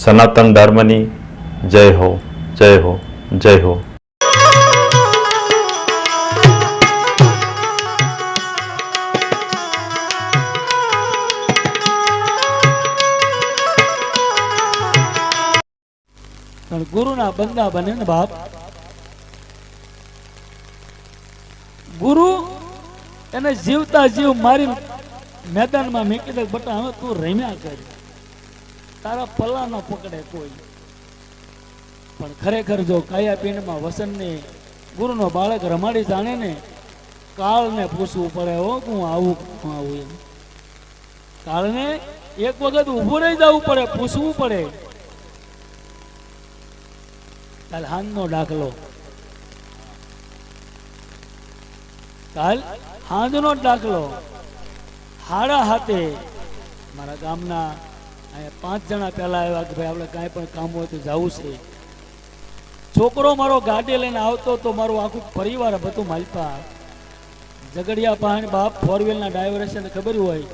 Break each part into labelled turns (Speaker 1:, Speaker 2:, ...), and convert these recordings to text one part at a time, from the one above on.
Speaker 1: સનાતન ધર્મની જય હો જય હો જય હો.
Speaker 2: ગુરુના બંદા બને ને બાપ? ગુરુ એને જીવતા જીવ મારી મેદાનમાં મેકી દે બટા હવે તું રમ્યા કર. તારા પલ્લા ન પકડે કોઈ. પણ ખરેખર જો કાયા પિંડમાં વસનને ગુરુનો બાળક રમાડી જાણે ને, કાળને પૂછવું પડે, હો, હું આવું આવું કાળને એક વખત ઊભું રહી જવું પડે, પૂછવું પડે. કાલ દાખલો. કાલ હાંજનો દાખલો. હાડા હાથે મારા ગામના પાંચ જણા પહેલા આવ્યા કે ભાઈ આપણે કાંઈ પણ કામ હોય તો જવું છે. છોકરો મારો ગાડી લઈને આવતો તો મારું આખું પરિવાર બધું માલપા. ઝઘડિયા પાણી બાપ ફોર વ્હીલના ડ્રાઈવર હશે ખબર હોય.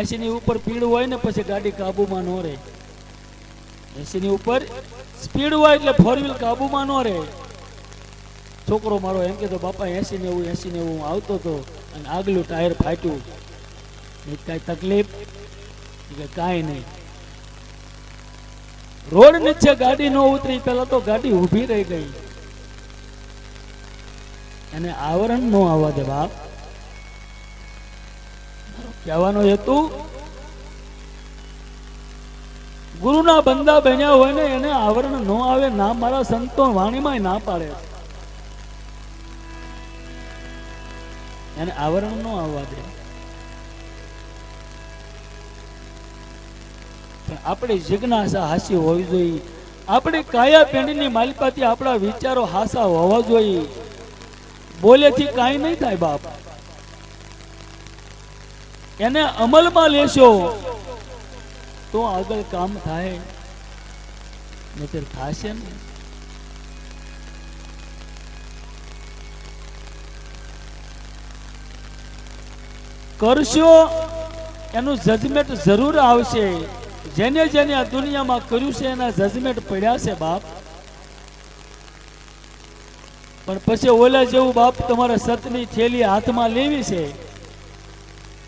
Speaker 2: એસીની ઉપર પીડ હોય ને પછી ગાડી કાબુમાં ન રહે. એસીની ઉપર સ્પીડ હોય એટલે ફોર વ્હીલ કાબુમાં ન રહે. છોકરો મારો એમ કહેતો, બાપા, એસી નેવું એસી નેવું આવતો હતો અને આગલું ટાયર ફાટ્યું. કાંઈ તકલીફ કે કાંઈ નહીં. રોડ નીચે ગાડી ન ઉતરી પેલા તો ગાડી ઊભી રહી ગઈ. અને આવરણ નો આવવા દે બાપ. કહેવાનો હેતુ, ગુરુના બંદા બન્યા હોય ને એને આવરણ ન આવે, ના મારા સંતો વાણીમાં ના પાડે. એને આવરણ ન આવવા દે. આપણી જિજ્ઞાસા હાસી હોવી જોઈએ. આપણી કાયા પેઢીની માલિપાથી આપણા વિચારો હાસા હોવા જોઈએ. બોલેથી કાંઈ નહીં થાય બાપ. એને અમલમાં લેશો, તો આગળ કામ થાય. નજર થશે ને કરશો, એનું જજમેન્ટ જરૂર આવશે. જેને જેને આ દુનિયામાં કર્યું છે એના જજમેન્ટ પડ્યા છે બાપ. પણ પછી ઓલા જેવું બાપ તમારા સતની થેલી હાથમાં લેવી છે.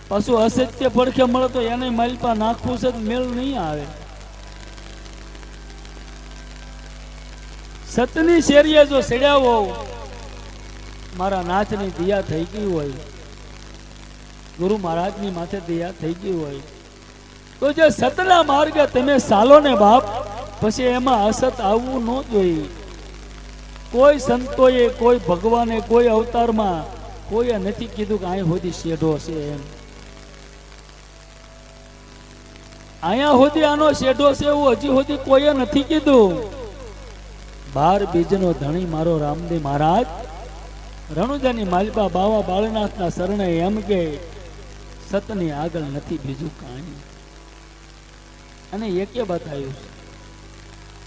Speaker 2: પાછું અસત્ય પડખે મળે તો એને માલપા નાખવું છે મેળ નહીં આવે. સતની શેરીએ જો સડ્યા હોવ મારા નાથની દિયા થઈ ગઈ હોય. ગુરુ મહારાજની માથે દિયા થઈ ગઈ હોય. તો જે સતના માર્ગે તમે ચાલો ને બાપ, પછી એમાં અસત આવવું ન જોઈએ. કોઈ સંતોએ, કોઈ ભગવાને, કોઈ અવતારમાં કોઈએ નથી કીધું કે અહીં સુધી શેઢો છે એમ. અહીંયા સુધી આનો શેઢો છે એવું હજી સુધી કોઈએ નથી કીધું. બાર બીજનો ધણી મારો રામદેવ મહારાજ, રણુજાની માલિકા બાવા બાળનાથના શરણે એમ કે, સતની આગળ નથી બીજું કાંઈ. અને એકે બતાવ્યું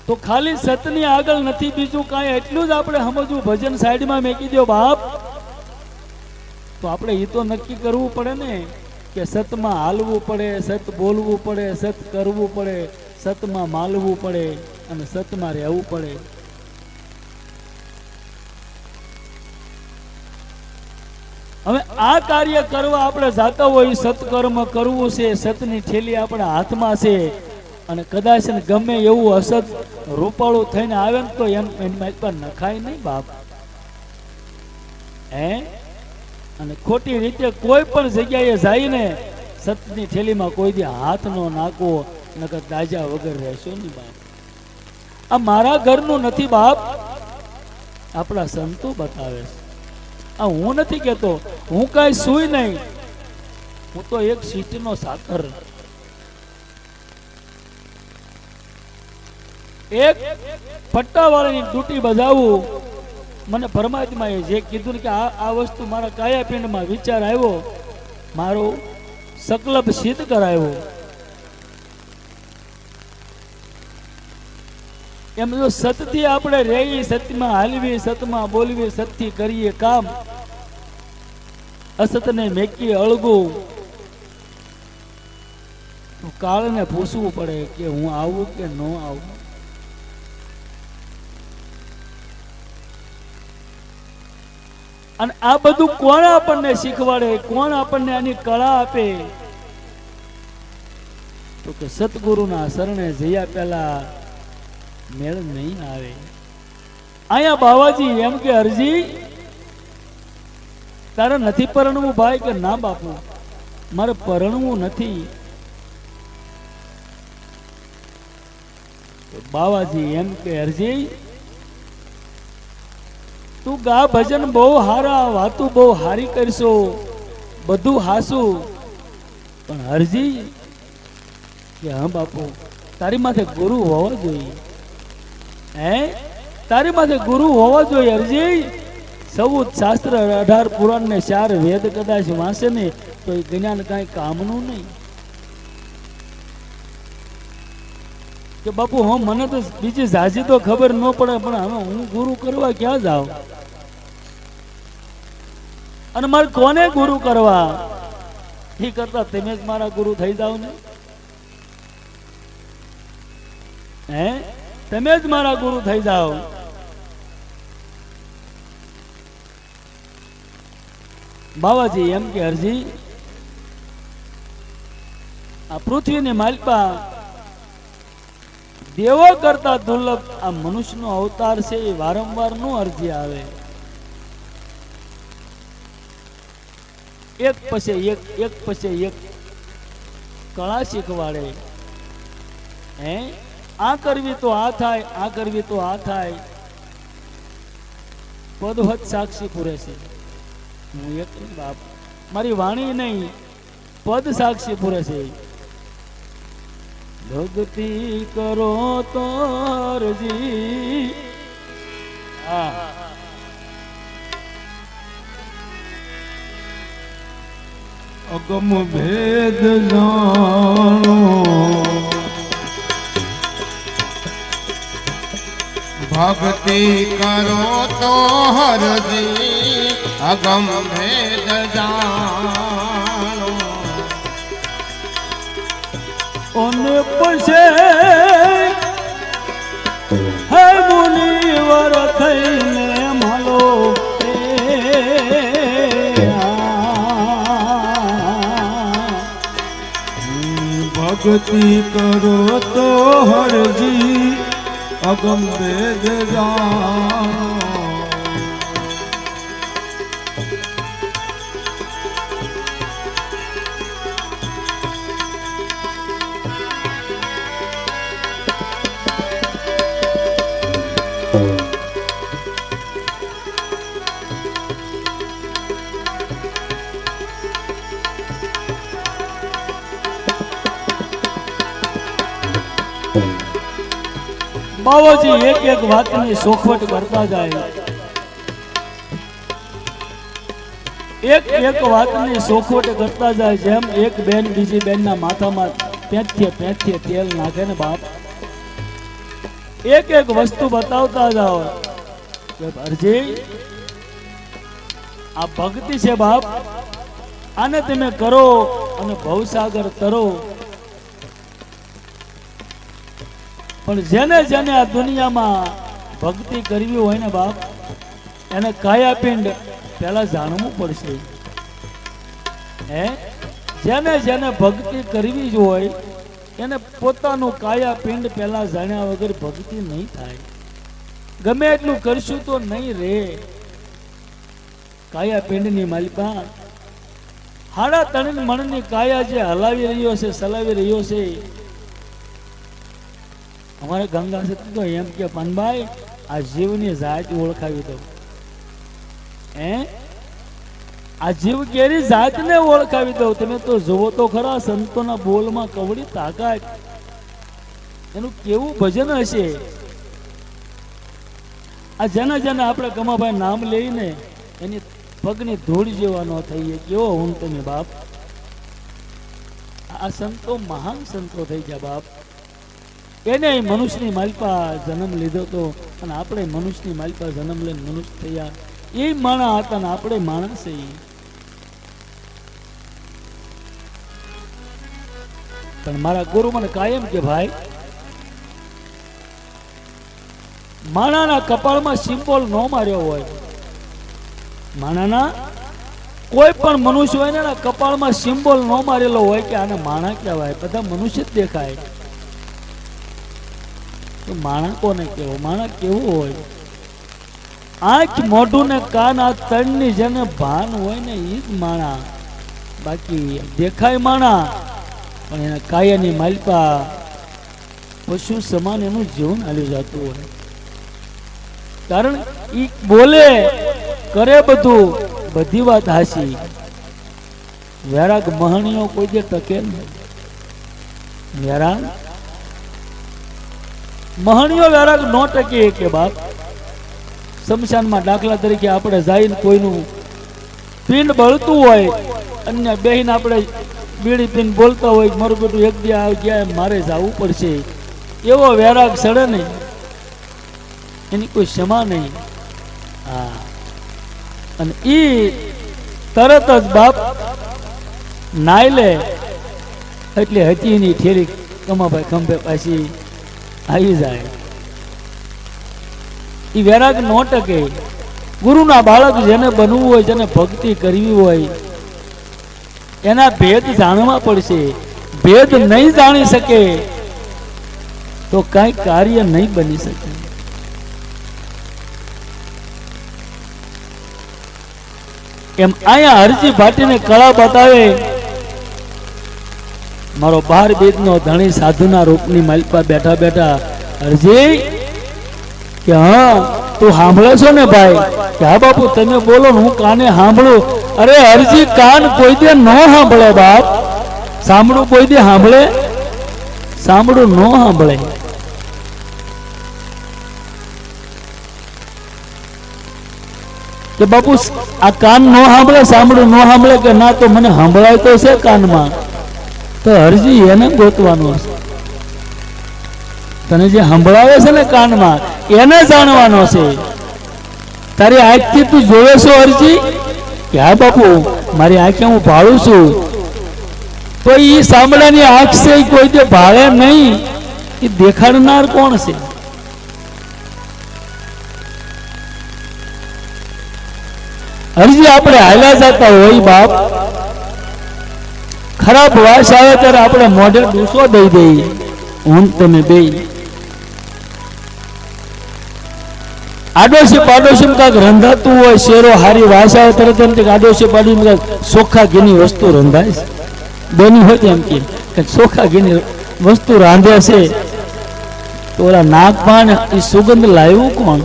Speaker 2: તો ખાલી સતની આગળ નથી, બીજું કાંઈ એટલું જ આપણે સમજવું. ભજન સાઈડમાં મેકી દો બાપ. તો આપણે એ તો નક્કી કરવું પડે ને કે સતમાં હાલવું પડે, સત બોલવું પડે, સત કરવું પડે, સતમાં માલવું પડે અને સતમાં રહેવું પડે. હવે આ કાર્ય કરવા આપણે જાતા હોય, સત્કર્મ કરવું છે, સતની થેલી આપણા હાથમાં છે. અને કદાચ ગમે એવું અસત રૂપાળું થઈને આવે ને તો એમ એની એક નખાય નહીં બાપ. હે? અને ખોટી રીતે કોઈ પણ જગ્યાએ જઈને સતની થેલીમાં કોઈ દી હાથ નો નાખવો, નકર દાજા વગર રહેશો નહીં બાપ. આ મારા ઘરનું નથી બાપ. આપણા સંતો બતાવે છે. આ હું નથી કહેતો, હું કાંઈ સુઈ નહીં. હું તો એક સીટનો સાકર. એક પટ્ટાવાળાની ડ્યુટી બજાવવું મને પરમાત્માએ જે કીધું કે આ વસ્તુ મારા કાયાપિંડમાં વિચાર આવ્યો, મારો સંકલ્પ સિદ્ધ કરાયો. એમ જો સતથી આપણે રહી સતમાં હાલવી સતમાં બોલવી સતથી કરીએ કામ, અસતને મેકી અળગું. કાળને પૂછવું પડે કે હું આવું કે ન આવું. અને આ બધું કોણ આપણને શીખવાડે? કોણ આપણને આની કળા આપે? તો કે સતગુરુના શરણે જયા પહેલા મેળ નહીં આવે. અહીંયા બાવાજી એમ કે, અરજી, તારે નથી પરણવું ભાઈ કે ના બાપુ? મારે પરણવું નથી. બાવાજી એમ કે, અરજી તું ગા ભજન બહુ હારા, વાતું બહુ હારી કરશો. બધું હાસું. પણ હરજી, કે હા બાપુ, તારી માથે ગુરુ હોવો જોઈએ. હે? તારી માથે ગુરુ હોવો જોઈએ હરજી? ચૌદ શાસ્ત્ર અઢાર પુરાણ ને ચાર વેદ કદાચ વાંચે ને, તો એ જ્ઞાન કાંઈ કામનું નહીં. કે બાપુ, હું, મને તો બીજી ઝાઝી તો ખબર ન પડે, પણ હવે હું ગુરુ કરવા ક્યાં જાઉં? અને મારે કોને ગુરુ કરવા? એ કરતા તમે જ મારા ગુરુ થઈ જાવ ને. હે? તમે જ મારા ગુરુ થઈ જાઓ. બાવાજી, એમ કે, હરજી, આ પૃથ્વીની માલિકા દેવો કરતા દુર્લભ. આ મનુષ્યનો અવતાર છે, એ વારંવાર નો અરજી આવે. એક પછી એક એક પછી એક કળા શીખવાડે. હે? આ કરવી તો આ થાય, આ કરવી તો આ થાય. પદવત સાક્ષી પૂરે છે. હું એક બાપ. મારી વાણી નહીં, પદ સાક્ષી પૂરે છે. ભક્તિ કરો તો અરજી. હા.
Speaker 3: અગમ ભેદ જાણો. ભક્તિ કરો તો હરજી અગમ ભેદ
Speaker 2: પછી હે મુનિવર થઈને માલો.
Speaker 3: ભક્તિ કરો તો હરજી અગમ વેદ જાણો
Speaker 2: બાવાજી એક એક વાતની સોખવટ કરતા જાય. એક એક વાતની સોખવટ કરતા જાય જેમ એક બેન બીજી બેનના માથામાં પેથીએ પેથીએ તેલ નાખે ને બાપ. એક એક વસ્તુ બતાવતા જાઓ. કે અરજી આ ભક્તિ છે બાપ. આને તમે કરો અને ભવસાગર તરો. પણ જેને જેને આ દુનિયામાં ભક્તિ કરવી હોય ને બાપ, એને કાયાપિંડ પહેલા જાણવું પડશે. હે? જેને જેને ભક્તિ કરવી જ હોય, એને પોતાનું કાયાપિંડ પહેલા જાણ્યા વગર ભક્તિ નહીં થાય. ગમે એટલું કરશું તો નહીં રે. કાયાપિંડની માલિકા, હાડા ત્રણ મણની કાયા જે હલાવી રહ્યો છે ચલાવી રહ્યો છે અમારે ગંગા સતી તો એમ કે પનભાઈ આ જીવની જાત ઓળખાવી દો હે? આ જીવ કેરી જાતને ઓળખાવી દો તમે તો જુઓ તો ખરા, સંતોના બોલમાં કવડી તાકાત. એનું કેવું ભજન હશે? આ જેના જેના આપણે કમાભાઈ નામ લઈને એની પગની ધૂળ જેવા ન થઈએ, કેવો હું તમે બાપ. આ સંતો મહાન સંતો થઈ ગયા બાપ. એને મનુષ્યની માલપા જન્મ લીધો તો અને આપણે મનુષ્યની માલિપા જન્મ લઈને મનુષ્ય થયા. એ માણા હતા ને આપણે માણસ પણ મારા ગુરુ મને કાયમ કે ભાઈ, માણાના કપાળમાં સિમ્બોલ ન માર્યો હોય. માણાના કોઈ પણ મનુષ્ય હોય ને કપાળમાં સિમ્બોલ ન મારેલો હોય કે આને માણા કહેવાય. બધા મનુષ્ય જ દેખાય. તો માણા કોને કેવો? માણા કેવું હોય? આંખ મોઢું ને કાન, આ ત્રણની જેને ભાન હોય ને એ જ માણા. બાકી દેખાય માણા, પણ એના કાયાની માલપા પશુ સમાન એનું જીવન હાલ્યું જતું હોય. કારણ એ બોલે, કરે બધું, બધી વાત હાસી. વેરાગ મહણીઓ કોઈ જે ટકે નહીં. વેરાગ મહણીઓ વેરાગ નો ટકી કે બાપ. શમશાનમાં દાખલા તરીકે આપણે જઈને કોઈનું પિંડ બળતું હોય, અન્ય બેહીને આપણે બીડી પીને બોલતા હોય મારું બેટું એક દી આવી ગયા મારે જવું પડશે. એવો વેરાગ સડે નહીં. એની કોઈ ક્ષમા નહીં. હા. અને એ તરત જ બાપ નાઈ લે એટલે હતી એની ઠેરી કમાભાઈ ખંભે પાછી આવી જાય. એ વેરાગ નો ટકે. ગુરુના બાળક જેને બનવું હોય, જેને ભક્તિ કરવી હોય, એના ભેદ જાણવા પડશે. ભેદ નહીં જાણી શકે, તો કઈ કાર્ય નહીં બની શકે. એમ અહીંયા હરજી ભાટીને કળા બતાવે મારો બાર બીજનો ધણી સાધુના રૂપની માલપા બેઠા બેઠા હરજી કે હા, તું સાંભળે છો ને ભાઈ? કે હા બાપુ, તમે બોલો હું કાને સાંભળું? અરે હરજી કાન કોઈ દે ન સાંભળે બાપ. સાંભળું કોઈ દે સાંભળે? સાંભળું ન સાંભળે. કે બાપુ, આ કાન નો સાંભળે, સાંભળું ન સાંભળે કે ના, તો મને સાંભળાય તો છે કાનમાં. તો હરજી એને ગોતવાનું હશે. તને જે સંભળાવે છે ને કાનમાં, એને જાણવાનો છે તારી આંખથી તું જોવે છો હરજી કે હા બાપુ, મારી આંખે હું ભાળું છું. તો એ સાંભળાની આંખ છે કોઈ તે ભાળે નહીં. એ દેખાડનાર કોણ છે? હરજી આપણે હાલ્યા જતા હોય બાપ. ખરાબ વાસ આવે ત્યારે આપણે મોઢે ડૂસો દઈ દઈએ. હું તમે બે. આડોશી પાડોશી કાંક રંધાતું હોય, શેરો હારી વાસ આવે તરત એમ કે આડોશી પાડોશી કાંક સોખા ઘીની વસ્તુ રંધાય બેની હોય એમ કે સોખા ઘીની વસ્તુ રાંધે છે. તો ઓલા નાગ પાન એ સુગંધ લાવ્યું કોણ?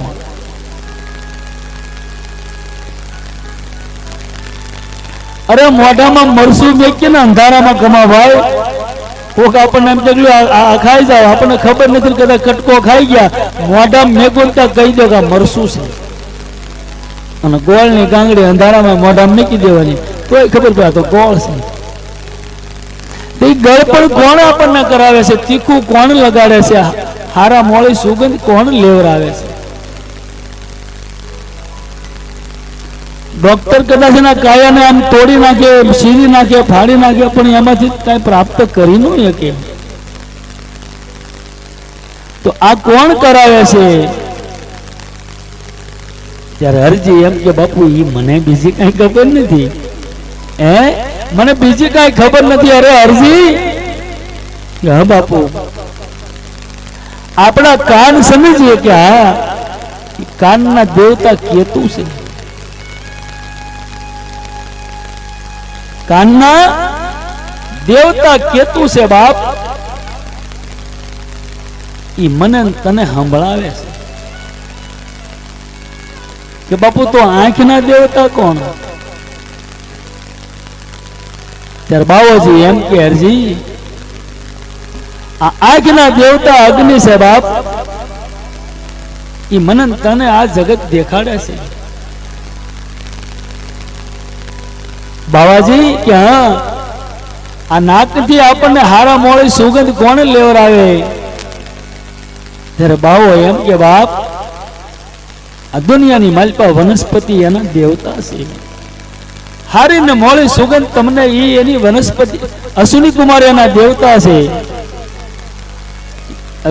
Speaker 2: અરે મોઢામાં મરસું મેકી ને, અંધારામાં કમાવાય કોક આપણને એમ કે ખાઈ જાવ આપણને ખબર નથી કદાચ કટકો ખાઈ ગયા. મોઢા મેગુલતા કહી દો કે મરસું છે. અને ગોળની ગાંગડી અંધારામાં મોઢામાં મૂકી દેવાની. કોઈ ખબર પડે તો ગોળ છે. ગળપણ કોણ આપણને કરાવે છે. તીખું કોણ લગાડે છે? હારા મોળી સુગંધ કોણ લેવરાવે છે? ડોક્ટર કદાચ એના કાયાને આમ તોડી નાખે, સીરી નાખે, ફાડી નાખે, પણ એમાંથી કઈ પ્રાપ્ત કરી ન શકે. તો આ કોણ કરાવે છે? ત્યારે હરજી એમ કે, બાપુ એ મને બીજી કઈ ખબર નથી. હે? મને બીજી કઈ ખબર નથી. અરે હરજી હા, બાપુ. આપણા કાન સમજીએ કે, હા, કાનના દેવતા કેતુ છે. કાનના દેવતા કેતુ છે બાપ. ઈ મને તને સંભળાવે છે. કે બાપુ તો આંખના દેવતા કોણ? ત્યારે બાવાજી એમ કે હરજી આ આંખના દેવતા અગ્નિ છે બાપ. ઈ મને તને આ જગત દેખાડે છે. બાવાજી, કે હા, આ નાકથી આપણને હારા મોળી સુગંધ કોણ લેવરાવે ત્યારે બાવો એમ કે, બાપ, આ દુનિયાની માલપા વનસ્પતિ એના દેવતા છે. હારી ને મોળી સુગંધ તમને ઈ એની વનસ્પતિ અશ્વિની કુમાર એના દેવતા છે.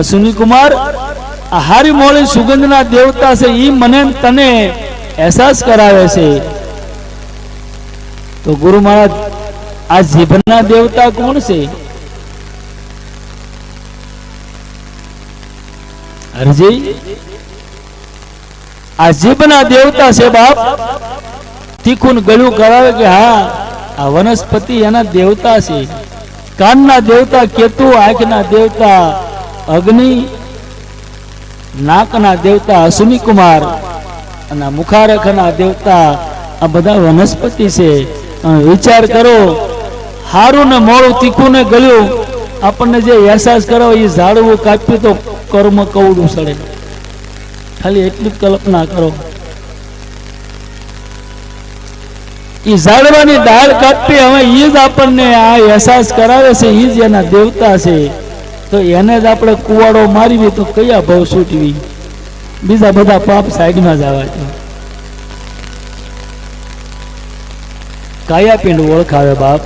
Speaker 2: અશ્વિની કુમાર હારી મોળી સુગંધના દેવતા છે, ઈ મને તને અહેસાસ કરાવે છે. તો ગુરુ મહારાજ, આ જીભના દેવતા કોણ છે? હરજી? આ જીભના દેવતા છે બાપ. તીખું ગળું કરાવે કે હા, આ વનસ્પતિ એના દેવતા છે. કાનના દેવતા, કેતુ, આંખના દેવતા, અગ્નિ, નાકના દેવતા અશ્વિની કુમાર અને મુખારખના દેવતા, આ બધા વનસ્પતિ છે. વિચાર કરો. હારું ને મોડું તીખું ને ગળ્યું. આપણને જે અહેસાસ કરો એ ઝાડવું કાપ્યું તો કર્મ કવડું સડે. ખાલી એટલી કલ્પના કરો. એ ઝાડવાની ડાળ કાપી હવે એ જ આપણને આ અહેસાસ કરાવે છે એ જ એના દેવતા છે. તો એને જ આપણે કુવાડો મારવી તો કયા ભાવ છૂટવી? બીજા બધા પાપ સાઈડમાં જવા દો કયા પિંડ ઓળખાવે બાપ.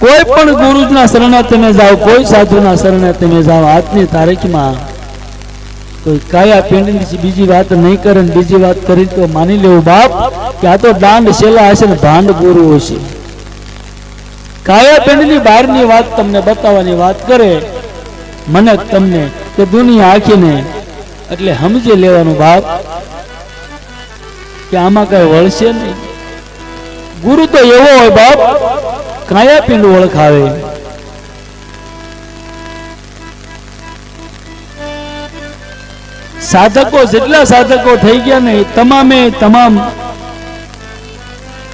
Speaker 2: કોઈ પણ ગુરુના શરણે તમે જાઓ, કોઈ સાધુના શરણે તમે જાઓ, આજની તારીખમાં કોઈ કાયા પિંડની બીજી વાત નહીં કરે ને બીજી વાત કરી તો માની લેવું બાપ કે આ તો દાંડ છેલ્લા હશે ને ભાંડ ગુરુ હશે. કાયા પિંડની બહારની વાત તમને બતાવવાની વાત કરે, મને તમને કે દુનિયા આખીને એટલે સમજી લેવાનું બાપ. કે આમાં કઈ વળશે નહીં. ગુરુ તો એવો હોય બાપ કાયા પિંડ ઓળખાવે. સાધકો જેટલા સાધકો થઈ ગયા ને તમામે તમામ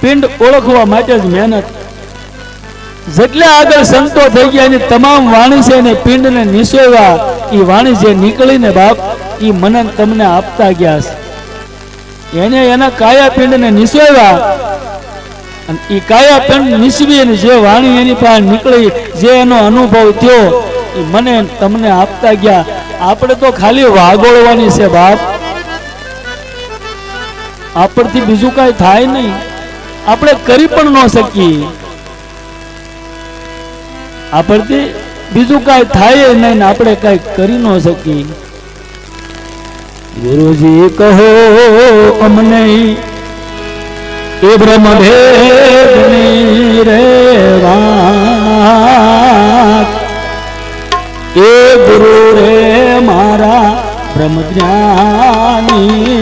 Speaker 2: પિંડ ઓળખવા માટે જ મહેનત. જેટલા આગળ સંતો થઈ ગયા એની તમામ વાણી છે ને પિંડને નિસોવા એ વાણી જે નીકળીને બાપ એ મનન તમને આપતા ગયા છે. એને એના કાયા પિંડને નિસોવ્યા અને એ કાયા નિસવી જે વાણી એની પાસે નીકળી, જે એનો અનુભવ થયો એ મને તમને આપતા ગયા. આપણે તો ખાલી વાગોળવાની છે બાપ. આપણથી બીજું કાંઈ થાય નહીં. આપણે કરી પણ ન શકીએ. આપણથી બીજું કાંઈ થાય નહીં આપણે કાંઈ કરી ન શકીએ. ગુરુજી કહો અમને એ બ્રહ્મ ભેદની રે વાત. એ ગુરુ રે મારા બ્રહ્મ જ્ઞાની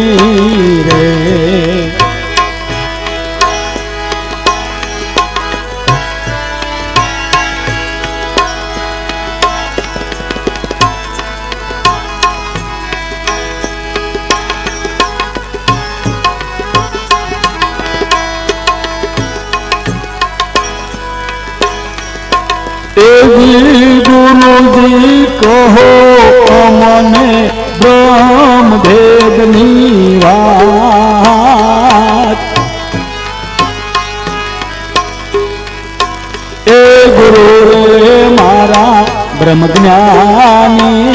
Speaker 2: ગુરુ રે મારા બ્રહ્મ જ્ઞાની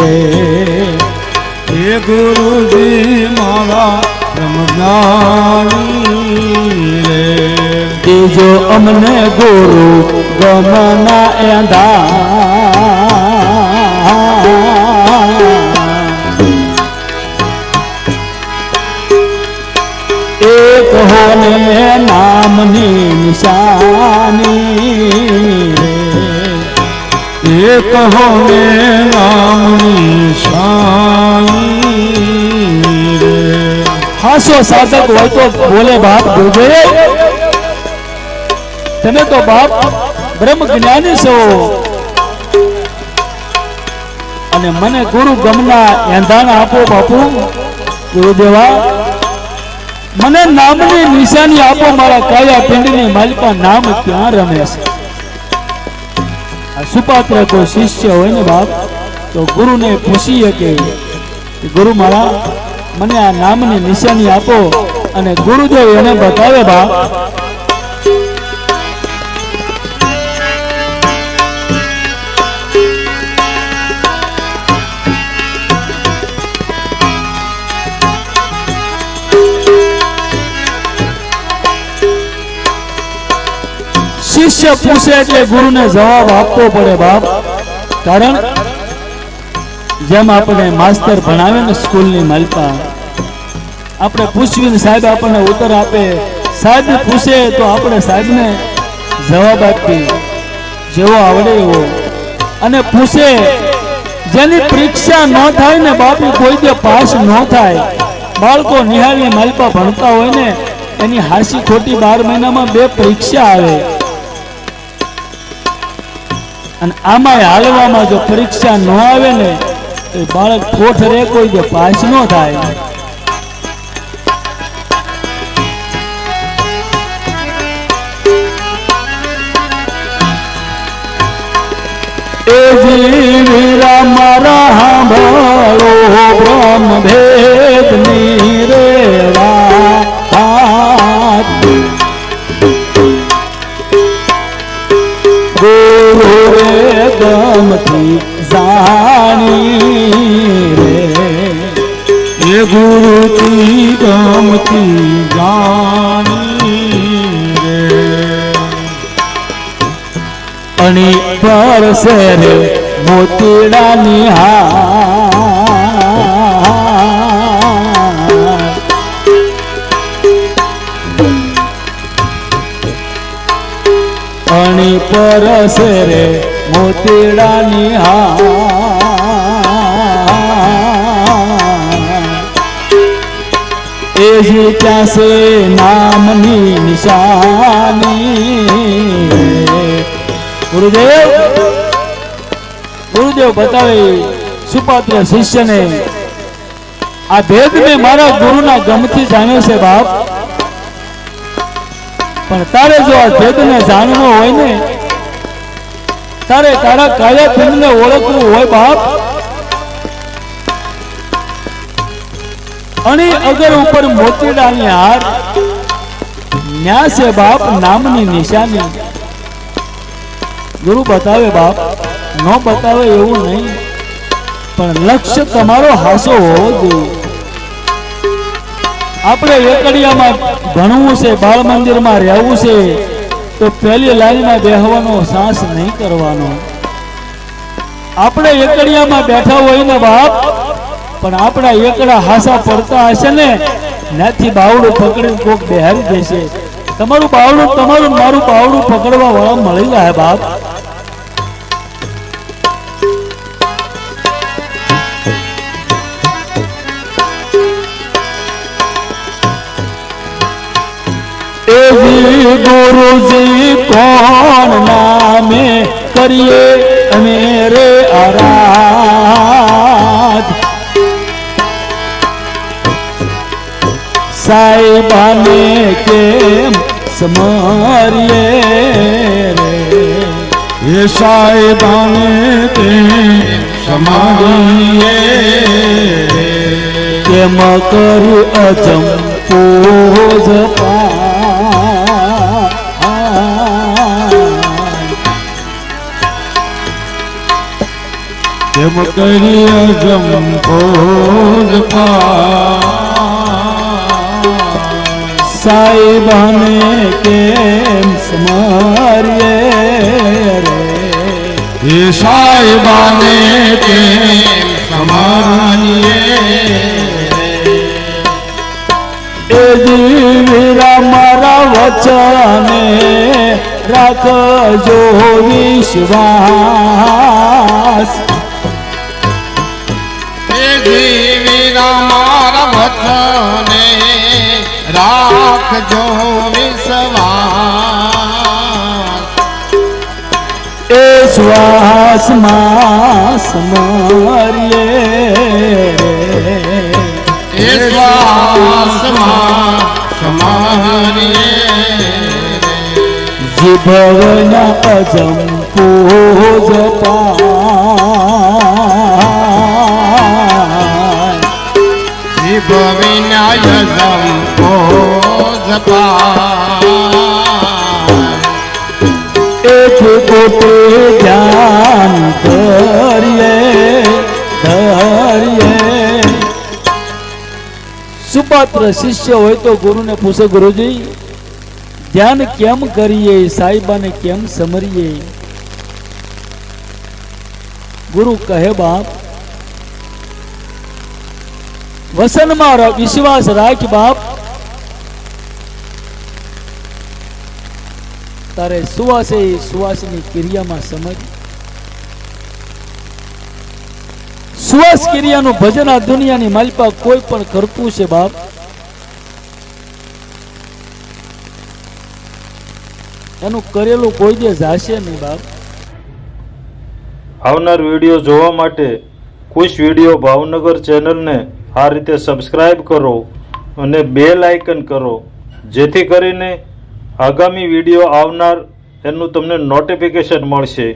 Speaker 2: રે.
Speaker 3: હે ગુરુજી મારા બ્રહ્મજ્ઞાની રે.
Speaker 2: બીજો અમને ગુરુ ગમના એંધા એક નામની નિશાની. રે
Speaker 3: એ કહો નામની શાની
Speaker 2: હાસો સાધક હોય તો બોલે બાપ બોલે તમે તો બાપ બ્રહ્મ જ્ઞાની છો. અને મને ગુરુ ગમના એંધાણ આપો બાપુ. ગુરુદેવા મને નામની નિશાની આપો, મારા કાયા પિંડની માલિકા નામ ક્યાં રમે છે? આ સુપાત્ર કોઈ શિષ્ય હોય ને બાપ, તો ગુરુને ખુશી કે ગુરુ મારા, મને આ નામની નિશાની આપો અને ગુરુદેવ એને બતાવે, બાપ. શિષ્ય પૂછે એટલે ગુરુને જવાબ આપવો પડે બાપ. કારણ જેમ આપણે માસ્તર ભણાવે ને સ્કૂલની માલપા આપણે પૂછવીને સાહેબ આપણને ઉત્તર આપે. સાહેબ પૂછે તો આપણે સાહેબને જવાબ આપી જેવો આવડે એવો. અને પૂછે, જેની પરીક્ષા ન થાય ને બાપુ કોઈ દે પાસ ન થાય, બાળકો નિહાળની માલપા ભણતા હોય ને, એની હાસી ખોટી બાર મહિનામાં બે પરીક્ષા આવે. અને આમાં હાલવામાં જો પરીક્ષા ન આવે ને, તો બાળક ઠોઠ રે કોઈ જે પાસ ન થાય. એ જીવીરા મારા સાંભળો બ્રહ્મ ભેદ સે રે મોતીડાની હાર અણી પર સે રે મોતીડાની હાર એ જે ત્યાં નામની નિશાની. ગુરુદેવ! ગુરુદેવ બતાવે સુપાત્ર શિષ્યને, આ ભેદ મેં મારા ગુરુના ગમથી જાણ્યો છે બાપ. પણ તારે જો આ ભેદને જાણવો હોય ને, તારે તારા કાયા પિંડને ઓળખવું હોય બાપ. અણી અગર ઉપર મોતીડાની હાર, ન્યા છે બાપ નામની નિશાની. ગુરુ બતાવે બાપ ન બતાવે એવું નહીં. પણ લક્ષ્ય તમારો હાસો હોવો જોઈએ. આપણે એકડિયામાં ભણવું છે, બાળ મંદિરમાં રહેવું છે, તો પહેલી લાઈનમાં બેહવાનો સાહસ નહીં કરવાનો. આપણે એકડિયામાં બેઠા હોય ને બાપ, પણ આપણા એકડા હાસા પડતા હશે ને નાથી બાવડું પકડીને કોક બેહારી દેશે. તમારું બાવડું, તમારું મારું બાવડું પકડવા વાળા મળી જાય બાપ. ગુરુજી કોણ નામે કરીએ? અમે રે આરાધ. સાહેબાને કેમ સમારીએ રે?
Speaker 3: એ સાહેબાને તે સમાડીએ
Speaker 2: કેમ કરું અજમ પોજ
Speaker 3: કેમ કરીએ ભોજ
Speaker 2: સાહેબાને કેમ સમરીએ રે?
Speaker 3: એ સાહેબાને તે સમાડીએ
Speaker 2: એ જીવીરા મારા વચને રાખજો વિશ્વાસ.
Speaker 3: જીવીના મારા વચને રાખજો વિશ્વાસ.
Speaker 2: એ શ્વાસમાં સમરીએ
Speaker 3: એ શ્વાસમાં સમારીએ
Speaker 2: જીભવના અજમ
Speaker 3: જીભ વિનાય
Speaker 2: એક કોટે ધ્યાન ધરીએ ધરીએ. સુપાત્ર શિષ્ય હોય તો ગુરુને પૂછે, ગુરુજી, ધ્યાન કેમ કરીએ? સાહેબાને કેમ સમરીએ? ગુરુ કહે, બાપ વસનમાં વિશ્વાસ રાખ બાપ. તારે સુવાસે સુવાસની ક્રિયામાં સમજ. સુવાસ ક્રિયાનું ભજન આ દુનિયાની માલપા કોઈ પણ કરતું છે બાપ. એનું કરેલું કોઈ દે જાશે નહીં બાપ.
Speaker 1: આવનાર વીડિયો જોવા માટે ખુશ વીડિયો ભાવનગર ચેનલને આ રીતે સબસ્ક્રાઈબ કરો અને બેલ આઇકન કરો, જેથી કરીને આગામી વીડિયો આવનાર એનું તમને નોટિફિકેશન મળશે.